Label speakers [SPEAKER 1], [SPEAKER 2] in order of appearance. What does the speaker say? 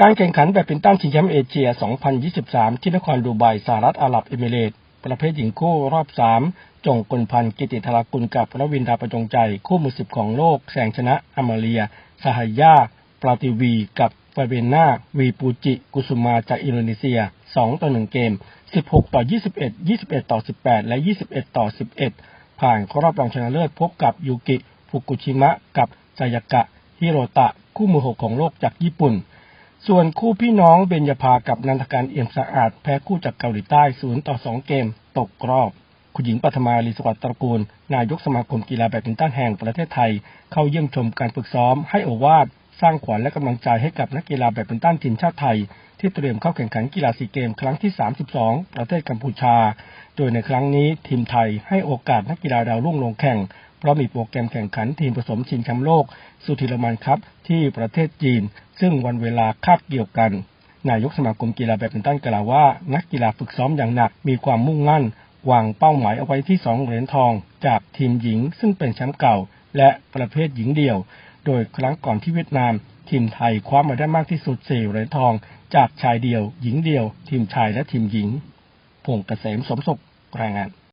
[SPEAKER 1] การแข่งขันแบดมินตันชิงแชมป์เอเชีย 2023 ที่นครดูไบสหรัฐอาหรับเอมิเรตประเภทหญิงคู่รอบ 3 จงกลพันธ์กิติธารากุลกับรวินดาประจงใจ คู่มือสิบของโลกแสงชนะอมาเลีย สหายาปราติวีกับฟาเบนาวีปูจิ กุสุมาจากอินโดนีเซีย 2 ต่อ 1 เกม 16 ต่อ 21 21 ต่อ 18 และ 21 ต่อ 11 ผ่านเข้ารอบรองชนะเลิศพบกับยูกิฟุกุชิมะกับซายากะฮิโรตะ คู่มือ 6 ของโลกจากญี่ปุ่น ส่วนคู่พี่น้องเบญญาภากับนันทการเอี่ยมสะอาดแพ้คู่จากเกาหลีใต้0ต่อ2เกม ตกรอบ คุณหญิงปัทมาลีสวัสดิ์ตระกูล นายกสมาคมกีฬาแบดมินตันแห่งประเทศไทย เข้าเยี่ยมชมการฝึกซ้อมให้อวาด สร้างขวัญและกำลังใจให้กับนักกีฬาแบดมินตันทีมชาติไทย ที่เตรียมเข้าแข่งขันกีฬาซีเกมครั้งที่ 32 ประเทศกัมพูชา โดยในครั้งนี้ทีมไทยให้โอกาสนักกีฬาดาวรุ่งลงแข่ง เพราะมีโปรแกรมแข่งขันทีมผสมชิงแชมป์โลก สุธิรมันครับที่ประเทศจีน ซึ่งวันเวลาคาบเกี่ยวกัน นายกสมาคมกีฬาแบดมินตันกล่าวว่า นักกีฬาฝึกซ้อมอย่างหนักมีความมุ่งมั่นวางเป้าหมายเอาไว้ที่ 2 เหรียญทอง จากทีมหญิง ซึ่งเป็นแชมป์เก่า และประเภทหญิงเดี่ยว โดยครั้งก่อนที่เวียดนาม ทีมไทยคว้ามาได้มากที่สุด4เหรียญทอง จากชายเดี่ยว หญิงเดี่ยว ทีมชายและทีมหญิงพงกเกษมสมศกรายงาน